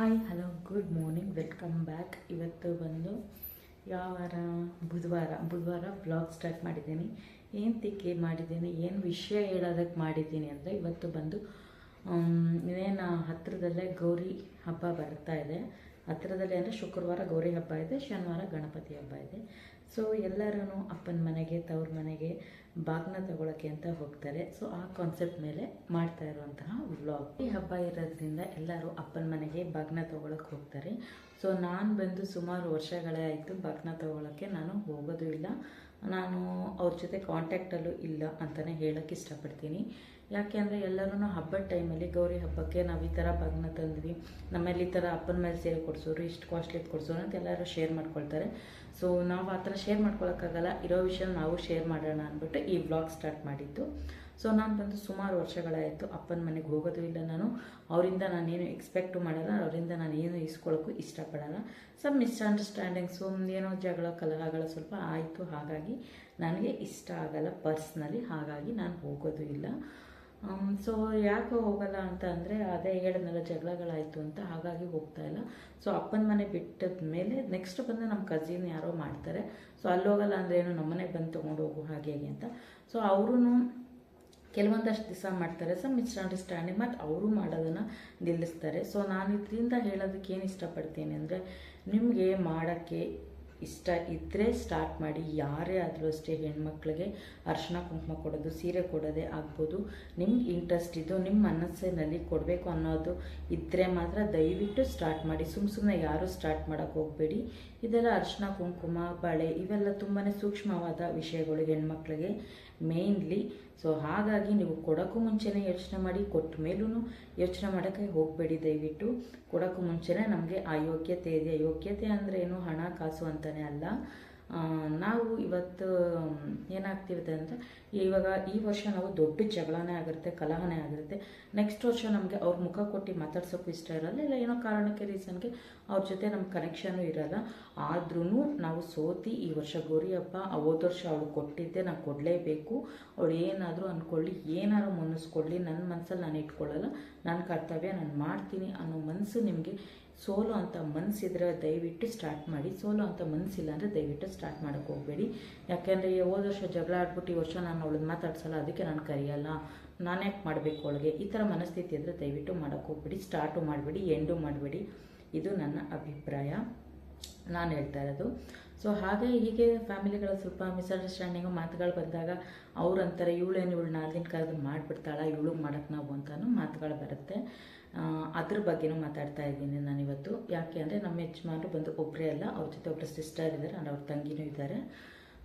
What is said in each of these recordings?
Hi, hello, good morning, welcome back. ಇವತ್ತು ಬಂದು ಯಾವ ವಾರ? ಬುಧವಾರ. ಬುಧವಾರ ಬ್ಲಾಗ್ ಸ್ಟಾರ್ಟ್ ಮಾಡಿದ್ದೀನಿ. ಏನು ತಿಕ್ಕೆ ಮಾಡಿದ್ದೀನಿ? ಏನು ವಿಷಯ ಹೇಳೋದಕ್ಕೆ ಮಾಡಿದ್ದೀನಿ ಅಂದರೆ ಇವತ್ತು ಬಂದು ಇನ್ನೇನು ಹತ್ತಿರದಲ್ಲೇ ಗೌರಿ ಹಬ್ಬ ಬರ್ತಾ ಇದೆ. ಹತ್ತಿರದಲ್ಲೇ ಅಂದರೆ ಶುಕ್ರವಾರ ಗೌರಿ ಹಬ್ಬ ಇದೆ, ಶನಿವಾರ ಗಣಪತಿ ಹಬ್ಬ ಇದೆ. ಸೊ ಎಲ್ಲರೂ ಅಪ್ಪನ ಮನೆಗೆ, ತವ್ರ ಮನೆಗೆ ಬಾಗ್ನ ತಗೊಳಕ್ಕೆ ಅಂತ ಹೋಗ್ತಾರೆ. ಸೊ ಆ ಕಾನ್ಸೆಪ್ಟ್ ಮೇಲೆ ಮಾಡ್ತಾ ಇರುವಂತಹ ವ್ಲಾಗ್ ಈ ಹಬ್ಬ ಇರೋದ್ರಿಂದ ಎಲ್ಲರೂ ಅಪ್ಪನ ಮನೆಗೆ ಬಾಗ್ನ ತಗೊಳಕ್ಕೆ ಹೋಗ್ತಾರೆ. ಸೊ ನಾನು ಬಂದು ಸುಮಾರು ವರ್ಷಗಳೇ ಆಯಿತು ಬಾಗ್ನ ತಗೊಳಕ್ಕೆ ನಾನು ಹೋಗೋದು ಇಲ್ಲ. ನಾನು ಅವ್ರ ಜೊತೆ ಕಾಂಟ್ಯಾಕ್ಟಲ್ಲೂ ಇಲ್ಲ ಅಂತಲೇ ಹೇಳೋಕ್ಕೆ ಇಷ್ಟಪಡ್ತೀನಿ. ಯಾಕೆ ಅಂದರೆ ಎಲ್ಲರೂ ಹಬ್ಬದ ಟೈಮಲ್ಲಿ ಗೌರಿ ಹಬ್ಬಕ್ಕೆ ನಾವು ಈ ಥರ ಬಾಗ್ನ ತಂದ್ವಿ. ನಮ್ಮಲ್ಲಿ ಈ ಥರ ಅಪ್ಪನ ಮೇಲೆ ಸೇರಿ ಕೊಡಿಸೋರು, ಇಷ್ಟು ಕಾಸ್ಟ್ಲಿ ಕೊಡಿಸೋರು ಅಂತ ಎಲ್ಲರೂ ಶೇರ್ ಮಾಡ್ಕೊಳ್ತಾರೆ. ಸೊ ನಾವು ಆ ಥರ ಶೇರ್ ಮಾಡ್ಕೊಳಕ್ಕಾಗಲ್ಲ. ಇರೋ ವಿಷಯ ನಾವು ಶೇರ್ ಮಾಡೋಣ ಅಂದ್ಬಿಟ್ಟು ಈ ವ್ಲಾಗ್ ಸ್ಟಾರ್ಟ್ ಮಾಡಿದ್ದು. ಸೊ ನಾನು ಬಂದು ಸುಮಾರು ವರ್ಷಗಳಾಯಿತು ಅಪ್ಪನ ಮನೆಗೆ ಹೋಗೋದು ಇಲ್ಲ ನಾನು. ಅವರಿಂದ ನಾನೇನು ಎಕ್ಸ್ಪೆಕ್ಟು ಮಾಡಲ್ಲ. ಅವರಿಂದ ನಾನು ಏನು ಇಸ್ಕೊಳ್ಳೋಕ್ಕೂ ಇಷ್ಟಪಡಲ್ಲ. ಸಮ್ ಮಿಸ್ಅಂಡರ್ಸ್ಟ್ಯಾಂಡಿಂಗ್ಸು ಏನೋ ಜಗಳ, ಕಲಹಗಳು ಸ್ವಲ್ಪ ಆಯಿತು. ಹಾಗಾಗಿ, ನನಗೆ ಇಷ್ಟ ಆಗಲ್ಲ. ಪರ್ಸ್ನಲಿ ಹಾಗಾಗಿ ನಾನು ಹೋಗೋದು ಇಲ್ಲ. ಸೊ ಯಾಕೆ ಹೋಗಲ್ಲ ಅಂತ ಅಂದರೆ ಅದೇ ಹೇಳಿದ್ನಲ್ಲ, ಜಗಳಗಳಾಯಿತು ಅಂತ, ಹಾಗಾಗಿ ಹೋಗ್ತಾ ಇಲ್ಲ. ಸೊ ಅಪ್ಪನ ಮನೆ ಬಿಟ್ಟದ ಮೇಲೆ ನೆಕ್ಸ್ಟ್ ಬಂದು ನಮ್ಮ ಕಸಿನ್ ಯಾರೋ ಮಾಡ್ತಾರೆ. ಸೊ ಅಲ್ಲಿ ಹೋಗಲ್ಲ ಅಂದರೆ ಏನು ನಮ್ಮನೆಗೆ ಬಂದು ತೊಗೊಂಡು ಹೋಗು, ಹಾಗೆ, ಹೇಗೆ ಅಂತ. ಸೊ ಅವರು ಕೆಲವೊಂದಷ್ಟು ದಿವಸ ಮಾಡ್ತಾರೆ ಸಮ್ ಮಿಸ್ಅಂಡರ್ಸ್ಟ್ಯಾಂಡಿಂಗ್ ಮತ್ತು ಅವರು ಮಾಡೋದನ್ನು ನಿಲ್ಲಿಸ್ತಾರೆ. ಸೊ ನಾನು ಇದರಿಂದ ಹೇಳೋದಕ್ಕೆ ಏನು ಇಷ್ಟಪಡ್ತೀನಿ ಅಂದರೆ, ನಿಮಗೆ ಮಾಡೋಕ್ಕೆ ಇಷ್ಟ ಇದ್ದರೆ ಸ್ಟಾರ್ಟ್ ಮಾಡಿ. ಯಾರೇ ಆದರೂ ಅಷ್ಟೇ ಹೆಣ್ಮಕ್ಳಿಗೆ ಅರ್ಶಿನ ಕುಂಕುಮ ಕೊಡೋದು, ಸೀರೆ ಕೊಡೋದೇ ಆಗ್ಬೋದು. ನಿಮ್ಗೆ ಇಂಟ್ರೆಸ್ಟ್ ಇದು ನಿಮ್ಮ ಮನಸ್ಸಿನಲ್ಲಿ ಕೊಡಬೇಕು ಅನ್ನೋದು ಇದ್ದರೆ ಮಾತ್ರ ದಯವಿಟ್ಟು ಸ್ಟಾರ್ಟ್ ಮಾಡಿ. ಸುಮ್ಮ ಸುಮ್ಮನೆ ಯಾರೂ ಸ್ಟಾರ್ಟ್ ಮಾಡೋಕ್ಕೆ ಹೋಗಬೇಡಿ. ಇದೆಲ್ಲ ಅರ್ಶಿನ ಕುಂಕುಮ, ಬಳೆ ಇವೆಲ್ಲ ತುಂಬಾ ಸೂಕ್ಷ್ಮವಾದ ವಿಷಯಗಳು ಹೆಣ್ಮಕ್ಳಿಗೆ. ಮೇಯ್ನ್ಲಿ ಸೊ ಹಾಗಾಗಿ ನೀವು ಕೊಡೋಕ್ಕೂ ಮುಂಚೆನೇ ಯೋಚನೆ ಮಾಡಿ, ಕೊಟ್ಟ ಮೇಲೂ ಯೋಚನೆ ಮಾಡೋಕ್ಕೆ ಹೋಗಬೇಡಿ ದಯವಿಟ್ಟು. ಕೊಡೋಕ್ಕೂ ಮುಂಚೆನೇ ನಮಗೆ ಆ ಯೋಗ್ಯತೆ ಇದೆ. ಯೋಗ್ಯತೆ ಅಂದರೆ ಏನು? ಹಣ, ಕಾಸು ಅಂತಲೇ ಅಲ್ಲ. ನಾವು ಇವತ್ತು ಏನಾಗ್ತಿರುತ್ತೆ ಅಂದರೆ ಇವಾಗ ಈ ವರ್ಷ ನಾವು ದೊಡ್ಡ ಜಗಳನೇ ಆಗಿರುತ್ತೆ, ಕಲಹನೇ ಆಗಿರುತ್ತೆ. ನೆಕ್ಸ್ಟ್ ವರ್ಷ ನಮಗೆ ಅವ್ರ ಮುಖ ಕೊಟ್ಟು ಮಾತಾಡ್ಸೋಕ್ಕೂ ಇಷ್ಟ ಇರಲ್ಲ, ಇಲ್ಲ ಏನೋ ಕಾರಣಕ್ಕೆ ರೀಸನ್ಗೆ ಅವ್ರ ಜೊತೆ ನಮ್ಮ ಕನೆಕ್ಷನು ಇರಲ್ಲ. ಆದ್ರೂ ನಾವು ಸೋತಿ ಈ ವರ್ಷ ಗೌರಿ ಹಬ್ಬ ಹೋದ ವರ್ಷ ಅವಳು ಕೊಟ್ಟಿದ್ದೆ, ನಾನು ಕೊಡಲೇಬೇಕು. ಅವಳು ಏನಾದರೂ ಅಂದ್ಕೊಳ್ಳಿ ಏನಾದ್ರು ಮುನ್ನಿಸ್ಕೊಳ್ಳಿ ನನ್ನ ಮನಸ್ಸಲ್ಲಿ ನಾನು ಇಟ್ಕೊಳ್ಳಲ್ಲ ನನ್ನ ಕರ್ತವ್ಯ ನಾನು ಮಾಡ್ತೀನಿ ಅನ್ನೋ ಮನಸ್ಸು ನಿಮಗೆ ಸೋಲು ಅಂತ ಮನಸ್ಸಿದ್ರೆ ದಯವಿಟ್ಟು ಸ್ಟಾರ್ಟ್ ಮಾಡಿ. ಸೋಲೋ ಅಂತ ಮನಸ್ಸಿಲ್ಲ ಅಂದರೆ ದಯವಿಟ್ಟು ಸ್ಟಾರ್ಟ್ ಮಾಡೋಕ್ಕೆ ಹೋಗಬೇಡಿ. ಯಾಕೆಂದರೆ ಹೋದ ವರ್ಷ ಜಗಳ ಆಡ್ಬಿಟ್ಟು ಈ ವರ್ಷ ನಾನು ಅವಳನ್ನ ಮಾತಾಡ್ಸಲ್ಲ, ಅದಕ್ಕೆ ನಾನು ಕರೆಯಲ್ಲ. ನಾನೇ ಮಾಡಬೇಕು ಅವಳಿಗೆ? ಈ ಥರ ಮನಸ್ಥಿತಿ ಅಂದರೆ ದಯವಿಟ್ಟು ಮಾಡೋಕ್ಕೆ ಹೋಗ್ಬೇಡಿ. ಸ್ಟಾರ್ಟು ಮಾಡಬೇಡಿ ಎಂಡು ಮಾಡಬೇಡಿ. ಇದು ನನ್ನ ಅಭಿಪ್ರಾಯ. ನಾನು ಹೇಳ್ತಾ ಇರೋದು. ಸೊ ಹಾಗೆ ಹೀಗೆ ಫ್ಯಾಮಿಲಿಗಳ ಸ್ವಲ್ಪ ಮಿಸ್ಅಂಡರ್ಸ್ಟ್ಯಾಂಡಿಂಗ್ ಮಾತುಗಳು ಬಂದಾಗ ಅವ್ರು ಅಂತಾರೆ, ಇವಳೇನು ಇವಳು ನಾಲ್ದಿನ ಕಾಲದಲ್ಲಿ ಮಾಡಿಬಿಡ್ತಾಳ, ಇವಳು ಮಾಡೋಕ್ಕೆ ನಾವು ಅಂತಲೂ ಮಾತುಗಳು ಬರುತ್ತೆ. ಅದ್ರ ಬಗ್ಗೆನೂ ಮಾತಾಡ್ತಾ ಇದ್ದೀನಿ ನಾನಿವತ್ತು. ಯಾಕೆ ಅಂದರೆ ನಮ್ಮ ಯಜಮಾನರು ಬಂದು ಒಬ್ಬರೇ ಅಲ್ಲ, ಅವ್ರ ಜೊತೆ ಒಬ್ಬರು ಸಿಸ್ಟರ್ ಇದ್ದಾರೆ ಅವ್ರ ತಂಗಿನೂ ಇದ್ದಾರೆ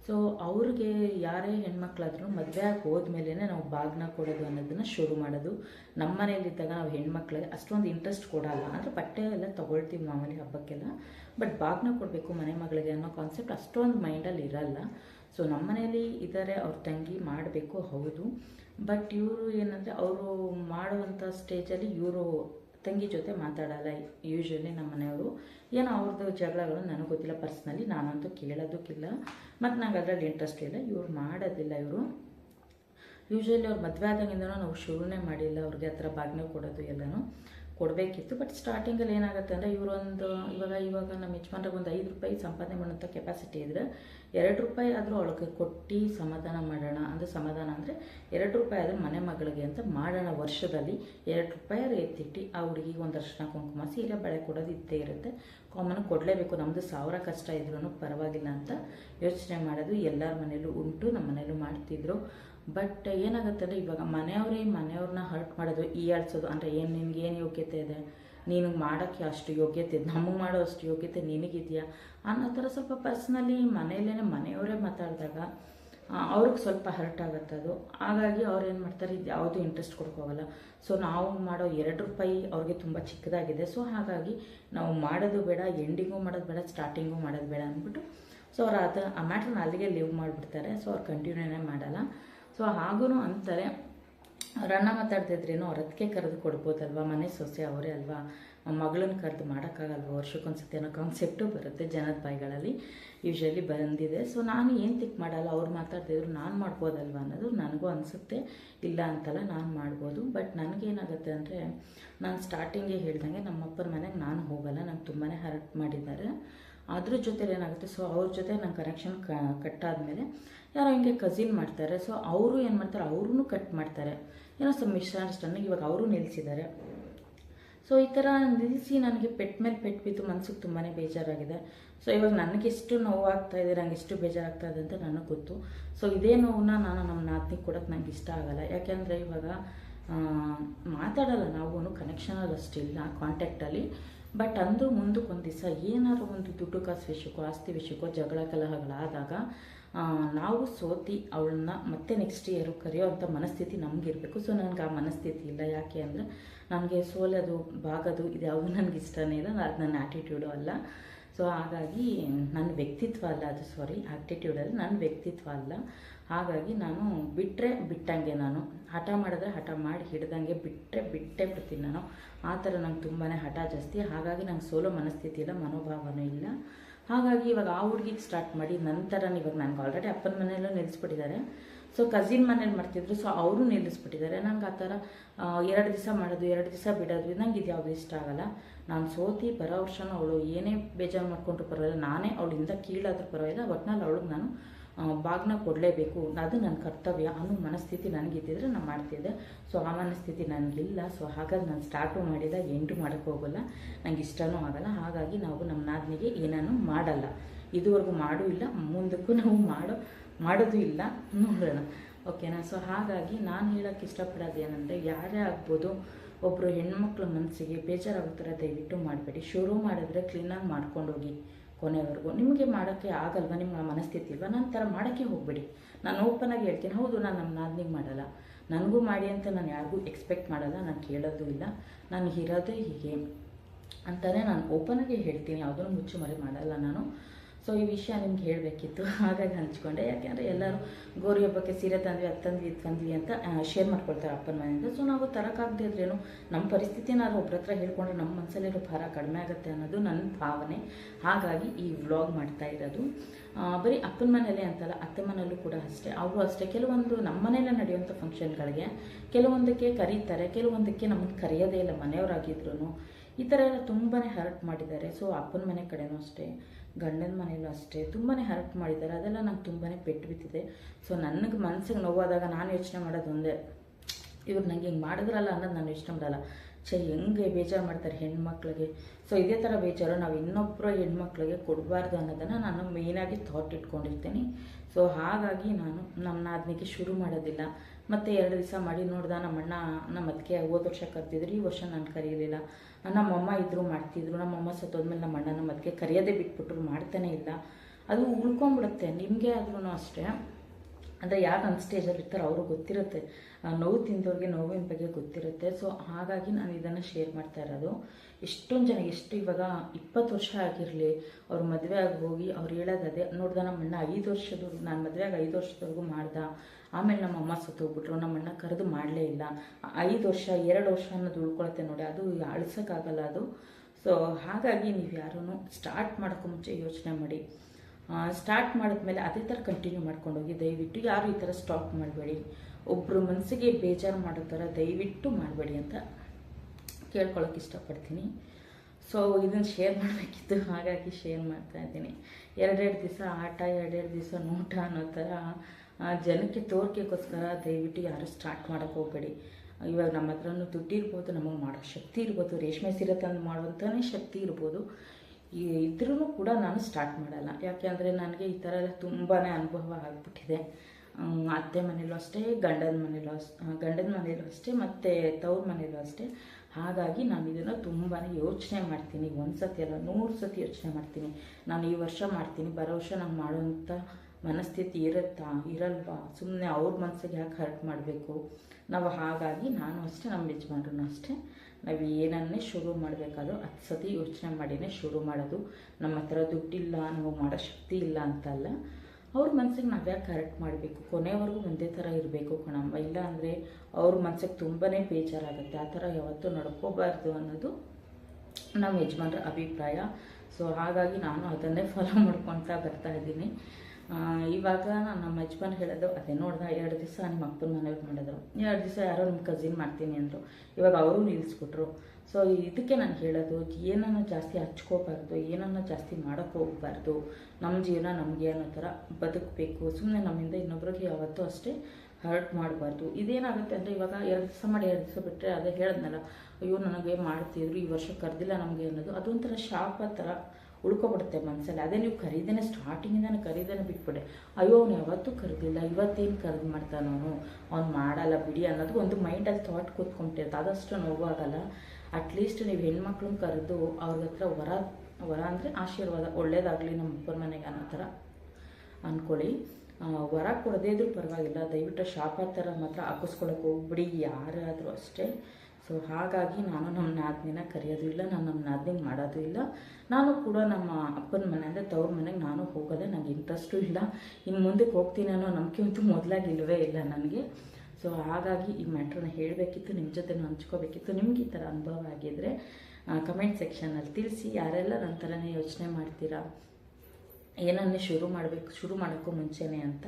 ಸೊ ಅವ್ರಿಗೆ ಯಾರೇ ಹೆಣ್ಮಕ್ಳಾದ್ರೂ ಮದುವೆ ಆಗಿ ಹೋದ್ಮೇಲೆ ನಾವು ಬಾಗ್ನ ಕೊಡೋದು ಅನ್ನೋದನ್ನು ಶುರು ಮಾಡೋದು. ನಮ್ಮ ಮನೇಲಿದ್ದಾಗ ನಾವು ಹೆಣ್ಮಕ್ಳಿಗೆ ಅಷ್ಟೊಂದು ಇಂಟ್ರೆಸ್ಟ್ ಕೊಡಲ್ಲ. ಅಂದರೆ ಬಟ್ಟೆ ಎಲ್ಲ ತೊಗೊಳ್ತೀವಿ ಮಾಮೂಲಿ ಹಬ್ಬಕ್ಕೆಲ್ಲ. ಬಟ್ ಬಾಗ್ನ ಕೊಡಬೇಕು ಮನೆ ಮಗಳಿಗೆ ಅನ್ನೋ ಕಾನ್ಸೆಪ್ಟ್ ಅಷ್ಟೊಂದು ಮೈಂಡಲ್ಲಿ ಇರಲ್ಲ. ಸೊ ನಮ್ಮ ಮನೇಲಿ ಇದ್ದಾರೆ ಅವ್ರ ತಂಗಿ ಮಾಡಬೇಕು, ಹೌದು. ಬಟ್ ಇವರು ಏನಂದರೆ, ಅವರು ಮಾಡುವಂಥ ಸ್ಟೇಜಲ್ಲಿ ಇವರು ತಂಗಿ ಜೊತೆ ಮಾತಾಡಲ್ಲ ಯೂಶ್ವಲಿ ನಮ್ಮ ಮನೆಯವರು ಏನೋ ಅವ್ರದ್ದು ಜಗಳಗಳು, ನನಗೆ ಗೊತ್ತಿಲ್ಲ ಪರ್ಸ್ನಲಿ ನಾನಂತೂ ಕೇಳೋದಕ್ಕಿಲ್ಲ. ಮತ್ತು ನಂಗೆ ಅದರಲ್ಲಿ ಇಂಟ್ರೆಸ್ಟ್ ಇಲ್ಲ, ಇವ್ರು ಮಾಡೋದಿಲ್ಲ ಇವರು. ಯೂಶ್ವಲಿ ಅವ್ರು ಮದುವೆ ಆದಾಗಿಂದನೂ ನಾವು ಶುರುನೇ ಮಾಡಿಲ್ಲ, ಅವ್ರಿಗೆ ಆ ಥರ ಬಾಗ್ನ ಕೊಡೋದು ಎಲ್ಲನೂ. ಕೊಡಬೇಕಿತ್ತು ಬಟ್ ಸ್ಟಾರ್ಟಿಂಗಲ್ಲಿ ಏನಾಗುತ್ತೆ ಅಂದರೆ ಇವರೊಂದು, ಇವಾಗ ಇವಾಗ ನಮ್ಮ ಯಜಮಾನ್ರಿಗೆ ಒಂದು ಐದು ರೂಪಾಯಿ ಸಂಪಾದನೆ ಮಾಡೋಂಥ ಕೆಪಾಸಿಟಿ ಇದ್ದರೆ ಎರಡು ರೂಪಾಯಿ ಆದರೂ ಅವಳಿಗೆ ಕೊಟ್ಟು ಸಮಾಧಾನ ಮಾಡೋಣ. ಅಂದರೆ ಸಮಾಧಾನ ಅಂದರೆ ಎರಡು ರೂಪಾಯಿ ಆದರೂ ಮನೆ ಮಗಳಿಗೆ ಅಂತ ಮಾಡೋಣ ವರ್ಷದಲ್ಲಿ. ಎರಡು ರೂಪಾಯಿ ಎತ್ತಿಟ್ಟು ಆ ಹುಡುಗಿಗೆ ಒಂದು ಅರ್ಶಿನ ಕುಂಕುಮ, ಸೀರೆ, ಬಳೆ ಕೊಡೋದು ಇದ್ದೇ ಇರುತ್ತೆ. ಕಾಮನ್ ಕೊಡಲೇಬೇಕು ನಮ್ಮದು ಸಾವಿರ ಕಷ್ಟ ಇದ್ರೂ ಪರವಾಗಿಲ್ಲ ಅಂತ ಯೋಚನೆ ಮಾಡೋದು ಎಲ್ಲರ ಮನೇಲೂ ಉಂಟು ನಮ್ಮ ಮನೇಲೂ ಮಾಡ್ತಿದ್ರು. ಬಟ್ ಏನಾಗುತ್ತೆ ಅಂದರೆ ಇವಾಗ ಮನೆಯವರೇ ಮನೆಯವ್ರನ್ನ ಹರ್ಟ್ ಮಾಡೋದು ಈಯಾಡ್ಸೋದು ಅಂದರೆ ಏನು ನಿನ್ಗೆ ಏನು ಯೋಗ್ಯತೆ ಇದೆ? ನಿನಗೆ ಮಾಡೋಕ್ಕೆ ಅಷ್ಟು ಯೋಗ್ಯತೆ ನಮಗೆ ಮಾಡೋ ಅಷ್ಟು ಯೋಗ್ಯತೆ ನಿನಗಿದೆಯಾ? ಅನ್ನೋ ಥರ ಸ್ವಲ್ಪ ಪರ್ಸ್ನಲಿ ಮನೆಯಲ್ಲೇ ಮನೆಯವರೇ ಮಾತಾಡಿದಾಗ ಅವ್ರಿಗೆ ಸ್ವಲ್ಪ ಹರ್ಟ್ ಆಗುತ್ತೆ ಅದು ಹಾಗಾಗಿ ಅವ್ರು ಏನು ಮಾಡ್ತಾರೆ, ಇದು ಯಾವುದೂ ಇಂಟ್ರೆಸ್ಟ್ ಕೊಡ್ಕೋಗಲ್ಲ ಸೊ ನಾವು ಮಾಡೋ ಎರಡು ರೂಪಾಯಿ ಅವ್ರಿಗೆ ತುಂಬ ಚಿಕ್ಕದಾಗಿದೆ. ಸೊ ಹಾಗಾಗಿ ನಾವು ಮಾಡೋದು ಬೇಡ ಎಂಡಿಂಗು ಮಾಡೋದು ಬೇಡ ಸ್ಟಾರ್ಟಿಂಗು ಮಾಡೋದು ಬೇಡ ಅಂದ್ಬಿಟ್ಟು. ಸೊ ಅವ್ರು ಅದು ಆ ಮ್ಯಾಟ್ರನ್ನ ಅಲ್ಲಿಗೆ ಲೀವ್ ಮಾಡಿಬಿಡ್ತಾರೆ. ಸೊ ಅವ್ರು ಕಂಟಿನ್ಯೂನೇ ಮಾಡಲ್ಲ. ಸೊ ಹಾಗೂ ಅಂತಾರೆ. ಅವರನ್ನ ಮಾತಾಡ್ತಿದ್ರೇನೋ ಅದಕ್ಕೆ ಕರೆದು ಕೊಡ್ಬೋದಲ್ವಾ? ಮನೆ ಸೊಸೆ ಅವರೇ ಅಲ್ವಾ? ಮಗಳನ್ನ ಕರೆದು ಮಾಡೋಕ್ಕಾಗಲ್ವ? ವರ್ಷಕ್ಕೊಂದ್ಸತಿ ಅನ್ನೋ ಕಾನ್ಸೆಪ್ಟು ಬರುತ್ತೆ ಜನದ ಬಾಯಿಗಳಲ್ಲಿ. ಯೂಶ್ವಲಿ ಬಂದಿದೆ. ಸೊ ನಾನು ಏನು ತಿಕ್ ಮಾಡಲ್ಲ? ಅವ್ರು ಮಾತಾಡ್ತಿದ್ರು ನಾನು ಮಾಡ್ಬೋದಲ್ವ ಅನ್ನೋದು ನನಗೂ ಅನಿಸುತ್ತೆ. ಇಲ್ಲ ಅಂತಲ್ಲ ನಾನು ಮಾಡ್ಬೋದು. ಬಟ್ ನನಗೇನಾಗುತ್ತೆ ಅಂದರೆ, ನಾನು ಸ್ಟಾರ್ಟಿಂಗೇ ಹೇಳ್ದಂಗೆ ನಮ್ಮಪ್ಪನ ಮನೆಗೆ ನಾನು ಹೋಗಲ್ಲ. ನಂಗೆ ತುಂಬಾ ಹರ್ಟ್ ಮಾಡಿದ್ದಾರೆ. ಅದ್ರ ಜೊತೆ ಏನಾಗುತ್ತೆ? ಸೊ ಅವ್ರ ಜೊತೆ ನನ್ನ ಕನೆಕ್ಷನ್ ಕಟ್ಟಾದಮೇಲೆ ಯಾರೋ ಹಿಂಗೆ ಕಸಿನ್ ಮಾಡ್ತಾರೆ. ಸೊ ಅವರು ಏನು ಮಾಡ್ತಾರೆ? ಅವ್ರೂ ಕಟ್ ಮಾಡ್ತಾರೆ. ಏನೋ ಸೊ ಮಿಸ್ಅಂಡರ್ಸ್ಟ್ಯಾಂಡಿಂಗ್ ಇವಾಗ ಅವರು ನಿಲ್ಲಿಸಿದ್ದಾರೆ ಸೊ ಈ ಥರ ನಿಲ್ಲಿಸಿ ನನಗೆ ಪೆಟ್ ಮೇಲೆ ಪೆಟ್ ಬಿದ್ದು ಮನಸ್ಸಿಗೆ ತುಂಬಾ ಬೇಜಾರಾಗಿದೆ. ಸೊ ಇವಾಗ ನನಗೆಷ್ಟು ನೋವಾಗ್ತಾ ಇದೆ ನನಗೆ ಎಷ್ಟು ಬೇಜಾರಾಗ್ತಾ ಇದೆ ಅಂತ ನನಗೆ ಗೊತ್ತು. ಸೊ ಇದೇ ನೋವನ್ನ ನಾನು ನಮ್ಮ ನಾತ್ನಿಗೆ ಕೊಡೋಕ್ಕೆ ನಂಗೆ ಇಷ್ಟ ಆಗಲ್ಲ. ಯಾಕೆಂದರೆ ಇವಾಗ ಮಾತಾಡಲ್ಲ ನಾವು ಕನೆಕ್ಷನಲ್ಲಿ ಅಷ್ಟಿಲ್ಲ ಕಾಂಟ್ಯಾಕ್ಟಲ್ಲಿ ಬಟ್ ಅಂದರೂ ಮುಂದಕ್ಕೆ ಒಂದು ದಿವಸ ಏನಾದ್ರು ಒಂದು ದುಡ್ಡು ಕಾಸು ವಿಷಯಕ್ಕೋ, ಆಸ್ತಿ ವಿಷಯಕ್ಕೋ, ಜಗಳ ಕಲಹಗಳಾದಾಗ ನಾವು ಸೋತಿ ಅವಳನ್ನ ಮತ್ತೆ ನೆಕ್ಸ್ಟ್ ಇಯರು ಕರೆಯೋವಂಥ ಮನಸ್ಥಿತಿ ನಮಗಿರಬೇಕು. ಸೊ ನನಗೆ ಆ ಮನಸ್ಥಿತಿ ಇಲ್ಲ. ಯಾಕೆ ಅಂದರೆ, ನನಗೆ ಸೋಲೋದು, ಬಾಗೋದು ಇದು ಯಾವುದು ನನಗೆ ಇಷ್ಟನೇ ಇಲ್ಲ. ಅದು ನನ್ನ ಆ್ಯಟಿಟ್ಯೂಡು ಅಲ್ಲ. ಸೊ ಹಾಗಾಗಿ ನನ್ನ ವ್ಯಕ್ತಿತ್ವ ಅಲ್ಲ ಅದು ಸಾರಿ ಆ್ಯಕ್ಟಿಟ್ಯೂಡಲ್ಲಿ ನನ್ನ ವ್ಯಕ್ತಿತ್ವ ಅಲ್ಲ. ಹಾಗಾಗಿ ನಾನು ಬಿಟ್ಟರೆ ಬಿಟ್ಟಂಗೆ ನಾನು. ಹಠ ಮಾಡಿದ್ರೆ ಹಠ ಮಾಡಿ ಹಿಡ್ದಂಗೆ ಬಿಟ್ಟರೆ ಬಿಟ್ಟೇ ಬಿಡ್ತೀನಿ ನಾನು. ಆ ಥರ ನಂಗೆ ತುಂಬಾ ಹಠ ಜಾಸ್ತಿ. ಹಾಗಾಗಿ ನಂಗೆ ಸೋಲೋ ಮನಸ್ಥಿತಿ ಇಲ್ಲ, ಮನೋಭಾವನೂ ಇಲ್ಲ. ಹಾಗಾಗಿ ಇವಾಗ ಆ ಹುಡುಗಿಗೆ ಸ್ಟಾರ್ಟ್ ಮಾಡಿ ನಂತರ ಇವಾಗ ನನಗೆ ಆಲ್ರೆಡಿ ಅಪ್ಪನ ಮನೆಯಲ್ಲೂ ನಿಲ್ಲಿಸ್ಬಿಟ್ಟಿದ್ದಾರೆ ಸೊ ಕಸಿನ್ ಮನೇಲಿ ಮಾಡ್ತಿದ್ರು ಸೊ ಅವರು ನಿಲ್ಲಿಸ್ಬಿಟ್ಟಿದ್ದಾರೆ. ನಂಗೆ ಆ ಥರ ಎರಡು ದಿವಸ ಮಾಡೋದು, ಎರಡು ದಿವಸ ಬಿಡೋದು, ನಂಗೆ ಇದು ಯಾವುದು ಇಷ್ಟ ಆಗಲ್ಲ. ನಾನು ಸೋತಿ ಬರೋ ವರ್ಷನ ಅವಳು ಏನೇ ಬೇಜಾರು ಮಾಡ್ಕೊಂಡ್ರು ಪರವಾಗಿಲ್ಲ. ನಾನೇ ಅವಳಿಂದ ಕೀಳಾದ್ರೂ ಪರವಾಗಿಲ್ಲ. ಒಟ್ನಲ್ಲಿ ಅವಳಿಗೆ ನಾನು ಬಾಗ್ನ ಕೊಡಲೇಬೇಕು. ಅದು ನನ್ನ ಕರ್ತವ್ಯ. ಅನ್ನೋ ಮನಸ್ಥಿತಿ ನನಗಿದ್ದಿದ್ರೆ ನಾನು ಮಾಡ್ತಿದ್ದೆ. ಸೊ ಆ ಮನಸ್ಥಿತಿ ನನಗಿಲ್ಲ. ಸೊ ಹಾಗಾಗಿ ನಾನು ಸ್ಟಾರ್ಟು ಮಾಡಿದ, ಎಂಟು ಮಾಡೋಕ್ಕೆ ಹೋಗಲ್ಲ. ನಂಗೆ ಇಷ್ಟನೂ ಆಗಲ್ಲ. ಹಾಗಾಗಿ ನಾವು ನಮ್ಮ ನಾದಿನಿಗೆ ಏನನ್ನು ಮಾಡಲ್ಲ. ಇದುವರೆಗೂ ಮಾಡೂ ಇಲ್ಲ. ಮುಂದಕ್ಕೂ ನಾವು ಮಾಡೋ ಮಾಡೋದು ಇಲ್ಲ. ನೋಡೋಣ ಓಕೆನಾ ಸೊ ಹಾಗಾಗಿ ನಾನು ಹೇಳೋಕ್ಕೆ ಇಷ್ಟಪಡೋದು ಏನಂದರೆ ಯಾರೇ ಆಗ್ಬೋದು ಒಬ್ಬರು ಹೆಣ್ಮಕ್ಳ ಮನಸ್ಸಿಗೆ ಬೇಜಾರಾಗೋ ಥರ ದಯವಿಟ್ಟು ಮಾಡಬೇಡಿ. ಶುರು ಮಾಡಿದ್ರೆ ಕ್ಲೀನಾಗಿ ಮಾಡ್ಕೊಂಡು ಹೋಗಿ ಕೊನೆವರೆಗೂ. ನಿಮಗೆ ಮಾಡೋಕ್ಕೆ ಆಗಲ್ವ? ನಿಮ್ಮ ಮನಸ್ಥಿತಿ ಇಲ್ವಾ ನಾನು ಥರ ಮಾಡೋಕ್ಕೆ ಹೋಗಬೇಡಿ. ನಾನು ಓಪನಾಗಿ ಹೇಳ್ತೀನಿ. ಹೌದು, ನಾನು ನಮ್ಮ ನಾದ್ನಿಗೆ ಮಾಡಲ್ಲ. ನನಗೂ ಮಾಡಿ ಅಂತ ನಾನು ಯಾರಿಗೂ ಎಕ್ಸ್ಪೆಕ್ಟ್ ಮಾಡಲ್ಲ. ನಾನು ಕೇಳೋದು ಇಲ್ಲ. ನಾನು ಇರೋದೇ ಹೀಗೆ ಅಂತಲೇ ನಾನು ಓಪನಾಗಿ ಹೇಳ್ತೀನಿ. ಯಾವುದನ್ನು ಮುಚ್ಚು ಮರೆ ಮಾಡಲ್ಲ ನಾನು. ಸೊ ಈ ವಿಷಯ ನಿಮ್ಗೆ ಹೇಳಬೇಕಿತ್ತು. ಹಾಗಾಗಿ ಹಂಚ್ಕೊಂಡೆ. ಯಾಕೆಂದರೆ ಎಲ್ಲರೂ ಗೌರಿ ಹಬ್ಬಕ್ಕೆ ಸೀರೆ ತಂದ್ವಿ, ಅದು ತಂದ್ವಿ ತಂದ್ವಿ ಅಂತ ಶೇರ್ ಮಾಡ್ಕೊಳ್ತಾರೆ ಅಪ್ಪನ ಮನೆಯಿಂದ. ಸೊ ನಾವು ತರೋಕ್ಕಾಗದೇ ಇದ್ರೇನು ನಮ್ಮ ಪರಿಸ್ಥಿತಿನ ಅದು ಒಬ್ರ ಹತ್ರ ಹೇಳ್ಕೊಂಡ್ರೆ ನಮ್ಮ ಮನಸ್ಸಲ್ಲಿರೋ ಭಾರ ಕಡಿಮೆ ಆಗುತ್ತೆ ಅನ್ನೋದು ನನ್ನ ಭಾವನೆ. ಹಾಗಾಗಿ ಈ ವ್ಲಾಗ್ ಮಾಡ್ತಾ ಇರೋದು. ಬರೀ ಅಪ್ಪನ ಮನೇಲೆ ಅಂತಲ್ಲ, ಅತ್ತೆ ಮನೆಯಲ್ಲೂ ಕೂಡ ಅಷ್ಟೇ. ಅವರು ಅಷ್ಟೇ. ಕೆಲವೊಂದು ನಮ್ಮ ಮನೇಲೆ ನಡೆಯುವಂಥ ಫಂಕ್ಷನ್ಗಳಿಗೆ ಕೆಲವೊಂದಕ್ಕೆ ಕರೀತಾರೆ, ಕೆಲವೊಂದಕ್ಕೆ ನಮಗೆ ಕರೆಯೋದೇ ಇಲ್ಲ ಮನೆಯವರಾಗಿದ್ರು ಈ ಥರ ಎಲ್ಲ ತುಂಬಾ ಹರ್ಟ್ ಮಾಡಿದ್ದಾರೆ. ಸೊ ಅಪ್ಪನ ಮನೆ ಕಡೆನೂ ಅಷ್ಟೇ. ಗಂಡನ ಮನೇಲೂ ಅಷ್ಟೇ. ತುಂಬಾ ಹರ್ಟ್ ಮಾಡಿದ್ದಾರೆ. ಅದೆಲ್ಲ ನಂಗೆ ತುಂಬಾ ಪೆಟ್ಟು ಬಿತ್ತಿದೆ ಸೊ ನನಗೆ ಮನಸ್ಸಿಗೆ ನೋವಾದಾಗ ನಾನು ಯೋಚನೆ ಮಾಡೋದು ಒಂದೇ. ಇವ್ರು ನಂಗೆ ಹಿಂಗೆ ಮಾಡಿದ್ರಲ್ಲ ಅನ್ನೋದು ನಾನು ಯೋಚನೆ ಮಾಡಲ್ಲ. ಛೇ, ಹೆಂಗೆ ಬೇಜಾರು ಮಾಡ್ತಾರೆ ಹೆಣ್ಮಕ್ಳಿಗೆ. ಸೊ ಇದೇ ಥರ ಬೇಜಾರು ನಾವು ಇನ್ನೊಬ್ಬರು ಹೆಣ್ಮಕ್ಳಿಗೆ ಕೊಡಬಾರ್ದು ಅನ್ನೋದನ್ನು ನಾನು ಮೇಯ್ನಾಗಿ ಥಾಟ್ ಇಟ್ಕೊಂಡಿರ್ತೀನಿ. ಸೊ ಹಾಗಾಗಿ ನಾನು ನಮ್ಮ ನಾದನಿಗೆ ಶುರು ಮಾಡೋದಿಲ್ಲ. ಮತ್ತು ಎರಡು ದಿವಸ ಮಾಡಿ ನೋಡ್ದ ನಮ್ಮಣ್ಣ ನಮ್ಮ ಅದಕ್ಕೆ ಹೋದ ವರ್ಷ ಕರೆದಿದ್ರು, ಈ ವರ್ಷ ನಾನು ಕರೀಲಿಲ್ಲ. ನಮ್ಮಮ್ಮ ಇದ್ರು ಮಾಡ್ತಿದ್ರು ನಮ್ಮಮ್ಮ ಸತ್ತೋದ್ಮೇಲೆ ನಮ್ಮ ಅಣ್ಣ ನಮ್ಮ ಅದಕ್ಕೆ ಕರೆಯೋದೇ ಬಿಟ್ಬಿಟ್ರು, ಮಾಡ್ತಾನೆ ಇಲ್ಲ. ಅದು ಉಳ್ಕೊಂಬಿಡುತ್ತೆ ನಿಮಗೆ ಆದ್ರೂ ಅಷ್ಟೇ. ಅಂದರೆ ಯಾರು ನನ್ನ ಸ್ಟೇಜಲ್ಲಿ ಇರ್ತಾರೋ ಅವ್ರಿಗೆ ಗೊತ್ತಿರುತ್ತೆ. ನೋವು ತಿಂದವ್ರಿಗೆ ನೋವಿನ ಬಗ್ಗೆ ಗೊತ್ತಿರುತ್ತೆ. ಸೊ ಹಾಗಾಗಿ ನಾನು ಇದನ್ನು ಶೇರ್ ಮಾಡ್ತಾ ಇರೋದು. ಎಷ್ಟೊಂದು ಜನ ಎಷ್ಟು ಇವಾಗ ಇಪ್ಪತ್ತು ವರ್ಷ ಆಗಿರಲಿ, ಅವ್ರು ಮದುವೆ ಆಗಿ ಹೋಗಿ ಅವ್ರು ಹೇಳೋದು ಅದೇ ನಮ್ಮಣ್ಣ ಐದು ವರ್ಷದವ್ರು ನಾನು ಮದುವೆ ಆಗಿ ಐದು ವರ್ಷದವರೆಗೂ ಮಾಡ್ದೆ. ಆಮೇಲೆ ನಮ್ಮ ಅಮ್ಮ ಸತ್ತೋಗ್ಬಿಟ್ರು ನಮ್ಮ ಅಣ್ಣ ಕರೆದು ಮಾಡಲೇ ಇಲ್ಲ. ಐದು ವರ್ಷ, ಎರಡು ವರ್ಷ ಅನ್ನೋದು ಉಳ್ಕೊಳತ್ತೆ ನೋಡಿ, ಅದು ಅಳಿಸೋಕ್ಕಾಗಲ್ಲ ಅದು. ಸೊ ಹಾಗಾಗಿ ನೀವು ಯಾರೂ ಸ್ಟಾರ್ಟ್ ಮಾಡೋಕ್ಕೂ ಮುಂಚೆ ಯೋಚನೆ ಮಾಡಿ. ಸ್ಟಾರ್ಟ್ ಮಾಡಿದ್ಮೇಲೆ ಅದೇ ಥರ ಕಂಟಿನ್ಯೂ ಮಾಡ್ಕೊಂಡು ಹೋಗಿ ದಯವಿಟ್ಟು ಯಾರು ಈ ಥರ ಸ್ಟಾಪ್ ಮಾಡಬೇಡಿ. ಒಬ್ಬರು ಮನಸ್ಸಿಗೆ ಬೇಜಾರು ಮಾಡೋ ಥರ ದಯವಿಟ್ಟು ಮಾಡಬೇಡಿ ಅಂತ ಕೇಳ್ಕೊಳ್ಳೋಕೆ ಇಷ್ಟಪಡ್ತೀನಿ. ಸೊ ಇದನ್ನು ಶೇರ್ ಮಾಡಬೇಕಿತ್ತು. ಹಾಗಾಗಿ ಶೇರ್ ಮಾಡ್ತಾ ಇದ್ದೀನಿ. ಎರಡೆರಡು ದಿವಸ ಆಟ, ಎರಡೆರಡು ದಿವಸ ನೋಟ ಅನ್ನೋ ಥರ ಜನಕ್ಕೆ ತೋರಿಕೆಗೋಸ್ಕರ ದಯವಿಟ್ಟು ಯಾರು ಸ್ಟಾರ್ಟ್ ಮಾಡೋಕ್ಕೆ ಹೋಗಬೇಡಿ. ಇವಾಗ ನಮ್ಮ ಹತ್ರನೂ ದುಡ್ಡು ಇರ್ಬೋದು, ನಮಗೆ ಮಾಡೋ ಶಕ್ತಿ ಇರ್ಬೋದು, ರೇಷ್ಮೆ ಸೀರೆ ತಂದು ಮಾಡುವಂಥನೇ ಶಕ್ತಿ ಇರ್ಬೋದು. ಇದ್ರೂ ಕೂಡ ನಾನು ಸ್ಟಾರ್ಟ್ ಮಾಡಲ್ಲ. ಯಾಕೆಂದರೆ ನನಗೆ ಈ ಥರ ಎಲ್ಲ ತುಂಬಾ ಅನುಭವ ಆಗಿಬಿಟ್ಟಿದೆ. ಅತ್ತೆ ಮನೇಲೂ ಅಷ್ಟೇ, ಗಂಡನ ಮನೇಲೂ ಅಸ್ ಗಂಡನ ಮನೇಲೂ ಅಷ್ಟೇ, ಮತ್ತು ತವ್ರ ಮನೇಲೂ ಅಷ್ಟೇ. ಹಾಗಾಗಿ ನಾನು ಇದನ್ನು ತುಂಬಾ ಯೋಚನೆ ಮಾಡ್ತೀನಿ. ಒಂದು ಸತಿ ಅಲ್ಲ ನೂರು ಸತಿ ಯೋಚನೆ ಮಾಡ್ತೀನಿ. ನಾನು ಈ ವರ್ಷ ಮಾಡ್ತೀನಿ. ಬರೋ ವರ್ಷ ನಾನು ಮಾಡುವಂಥ ಮನಸ್ಥಿತಿ ಇರುತ್ತಾ? ಇರಲ್ವಾ? ಸುಮ್ಮನೆ ಅವ್ರ ಮನಸ್ಸಿಗೆ ಯಾಕೆ ಹರ್ಟ್ ಮಾಡಬೇಕು? ನಾವು ಹಾಗಾಗಿ ನಾನು ಅಷ್ಟೇ, ನಮ್ಮ ಯಜಮಾನ್ರು ಅಷ್ಟೇ ನಾವು ಏನನ್ನೇ ಶುರು ಮಾಡಬೇಕಾದ್ರೂ ಹತ್ತು ಸತಿ ಯೋಚನೆ ಮಾಡಿನೇ ಶುರು ಮಾಡೋದು. ನಮ್ಮ ಹತ್ರ ದುಡ್ಡಿಲ್ಲ, ನಾವು ಮಾಡೋ ಶಕ್ತಿ ಇಲ್ಲ ಅಂತಲ್ಲ ಅವ್ರ ನಾವು ನಾವ್ಯಾಕೆ ಕರೆಕ್ಟ್ ಮಾಡಬೇಕು? ಕೊನೆವರೆಗೂ ಒಂದೇ ಥರ ಇರಬೇಕು ಕಣಮ್ಮ. ಇಲ್ಲ ಅಂದರೆ ಅವ್ರ ಮನ್ಸಿಗೆ ತುಂಬಾ ಬೇಜಾರಾಗುತ್ತೆ. ಆ ಥರ ಯಾವತ್ತೂ ನಡ್ಕೋಬಾರ್ದು ಅನ್ನೋದು ನಮ್ಮ ಯಜಮಾನ್ರ ಅಭಿಪ್ರಾಯ. ಸೊ ಹಾಗಾಗಿ ನಾನು ಅದನ್ನೇ ಫಾಲೋ ಮಾಡ್ಕೊತಾ ಬರ್ತಾ ಇದ್ದೀನಿ. ಇವಾಗ ನಾನು ನಮ್ಮ ಯಜಮಾನ್ ಹೇಳೋದು, ಅದೇ ನೋಡ್ದೆ, ಎರಡು ದಿವಸ ನಿಮ್ಮ ಅಪ್ಪನ ಮನೆಯವ್ರು ಮಾಡಿದ್ರು. ಎರಡು ದಿವಸ ಯಾರೋ ನಿಮ್ಮ ಕಸಿನ್ ಮಾಡ್ತೀನಿ ಅಂದರು. ಇವಾಗ ಅವರು ನಿಲ್ಲಿಸ್ಬಿಟ್ರು ಸೊ ಇದಕ್ಕೆ ನಾನು ಹೇಳೋದು ಏನನ್ನ ಜಾಸ್ತಿ ಹಚ್ಕೋಬಾರ್ದು ಏನನ್ನ ಜಾಸ್ತಿ ಮಾಡೋಕೆ ಹೋಗ್ಬಾರ್ದು ನಮ್ಮ ಜೀವನ ನಮಗೆ ಅನ್ನೋ ಥರ ಬದುಕಬೇಕು. ಸುಮ್ಮನೆ ನಮ್ಮಿಂದ ಇನ್ನೊಬ್ರಿಗೆ ಯಾವತ್ತೂ ಅಷ್ಟೇ ಹರ್ಟ್ ಮಾಡಬಾರ್ದು. ಇದೇನಾಗುತ್ತೆ ಅಂದರೆ ಇವಾಗ ಎರಡು ದಿವಸ ಮಾಡಿ, ಎರಡು ದಿವಸ ಬಿಟ್ಟರೆ ಅದೇ ಹೇಳಿದ್ನಲ್ಲ, ಅಯ್ಯೋ, ನನಗೆ ಮಾಡ್ತಿದ್ರು, ಈ ವರ್ಷ ಕರೆದಿಲ್ಲ ನಮಗೆ ಅನ್ನೋದು. ಅದೊಂಥರ ಶಾಪ ಥರ. ಉಳ್ಕೊಬಿಡುತ್ತೆ ಮನಸ್ಸಲ್ಲಿ ಅದೇ ನೀವು ಕರೀದೇನೆ ಸ್ಟಾರ್ಟಿಂಗಿಂದನೇ ಕರೀದೇನೆ ಬಿಟ್ಬಿಡೆ. ಅಯ್ಯೋ, ಅವ್ನು ಯಾವತ್ತೂ ಕರೆದಿಲ್ಲ ಇವತ್ತೇನು ಕರೆದು ಮಾಡ್ತಾನೆ ಅವನು? ಅವ್ನು ಮಾಡಲ್ಲ ಬಿಡಿ ಅನ್ನೋದು ಒಂದು ಮೈಂಡಲ್ಲಿ ಥಾಟ್ ಕೂತ್ಕೊಂಡಿರುತ್ತೆ ಅದಷ್ಟು ನೋವಾಗಲ್ಲ ಅಟ್ಲೀಸ್ಟ್ ನೀವು ಹೆಣ್ಮಕ್ಳನ್ನ ಕರೆದು ಅವ್ರ ಹತ್ರ ವರ ವರ ಅಂದರೆ ಆಶೀರ್ವಾದ. ಒಳ್ಳೇದಾಗಲಿ ನಮ್ಮ ಅಪ್ಪನ ಮನೆಗೆ ಅನ್ನೋ ಥರ ಅಂದ್ಕೊಳ್ಳಿ ವರ ಕೊಡದೇ ಇದ್ರೂ ಪರವಾಗಿಲ್ಲ. ದಯವಿಟ್ಟು ಶಾಪ ಥರ ಮಾತ್ರ ಹಾಕಿಸ್ಕೊಳಕ್ಕೆ ಹೋಗ್ಬಿಡಿ. ಯಾರಾದರೂ ಅಷ್ಟೇ. ಸೊ ಹಾಗಾಗಿ ನಾನು ನಮ್ಮ ನಾದಿನಿನ ಕರೆಯೋದು ಇಲ್ಲ, ನಾನು ನಮ್ಮ ನಾದಿನಿಗೆ ಮಾಡೋದು ಇಲ್ಲ. ನಾನು ಕೂಡ ನಮ್ಮ ಅಪ್ಪನ ಮನೆ ಅಂದರೆ ತವ್ರ ಮನೆಗೆ ನಾನು ಹೋಗೋದೇ ನನಗೆ ಇಂಟ್ರೆಸ್ಟು ಇಲ್ಲ. ಇನ್ನು ಮುಂದಕ್ಕೆ ಹೋಗ್ತೀನಿ ಅನ್ನೋ ನಂಬಿಕೆ ಅಂತೂ ಮೊದಲಾಗಿ ಇಲ್ಲವೇ ಇಲ್ಲ ನನಗೆ. ಸೊ ಹಾಗಾಗಿ ಈ ಮ್ಯಾಟ್ರನ್ನ ಹೇಳಬೇಕಿತ್ತು ನಿಮ್ಮ ಜೊತೆ ಹಂಚ್ಕೋಬೇಕಿತ್ತು. ನಿಮ್ಗೆ ಈ ಥರ ಅನುಭವ ಆಗಿದ್ದರೆ ಕಮೆಂಟ್ ಸೆಕ್ಷನಲ್ಲಿ ತಿಳಿಸಿ, ಯಾರೆಲ್ಲ ನನ್ನ ಥರನೇ ಯೋಚನೆ ಮಾಡ್ತೀರಾ? ಏನನ್ನೇ ಶುರು ಮಾಡಬೇಕು, ಶುರು ಮಾಡೋಕ್ಕೂ ಮುಂಚೆನೇ ಅಂತ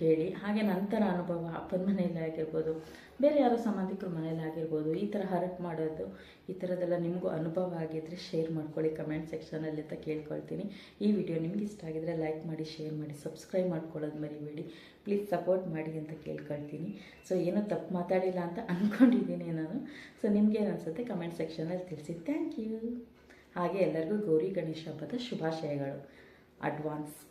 ಹೇಳಿ ಹಾಗೆ ನಂತರ ಅನುಭವ, ಅಪ್ಪನ ಮನೆಯಲ್ಲಿ ಆಗಿರ್ಬೋದು, ಬೇರೆ ಯಾರೋ ಸಂಬಂಧಿಕರ ಮನೇಲಿ ಆಗಿರ್ಬೋದು, ಈ ಥರ ಹರಟ್ ಮಾಡೋದು, ಈ ಥರದ್ದೆಲ್ಲ ನಿಮಗೂ ಅನುಭವ ಆಗಿದ್ದರೆ ಶೇರ್ ಮಾಡ್ಕೊಳ್ಳಿ ಕಮೆಂಟ್ ಸೆಕ್ಷನಲ್ಲಿ ಅಂತ ಕೇಳ್ಕೊಳ್ತೀನಿ. ಈ ವಿಡಿಯೋ ನಿಮ್ಗೆ ಇಷ್ಟ ಆಗಿದ್ರೆ ಲೈಕ್ ಮಾಡಿ ಶೇರ್ ಮಾಡಿ ಸಬ್ಸ್ಕ್ರೈಬ್ ಮಾಡ್ಕೊಳ್ಳೋದು ಮರಿಬೇಡಿ. ಪ್ಲೀಸ್ ಸಪೋರ್ಟ್ ಮಾಡಿ ಅಂತ ಕೇಳ್ಕೊಳ್ತೀನಿ. ಸೊ ಏನೋ ತಪ್ಪು ಮಾತಾಡಿಲ್ಲ ಅಂತ ಅಂದ್ಕೊಂಡಿದ್ದೀನಿ ನಾನು. ಸೊ ನಿಮ್ಗೇನು ಅನಿಸುತ್ತೆ ಕಮೆಂಟ್ ಸೆಕ್ಷನಲ್ಲಿ ತಿಳಿಸಿ. ಥ್ಯಾಂಕ್ ಯು ಹಾಗೆ ಎಲ್ಲರಿಗೂ ಗೌರಿ ಗಣೇಶ ಹಬ್ಬದ ಶುಭಾಶಯಗಳು. advance.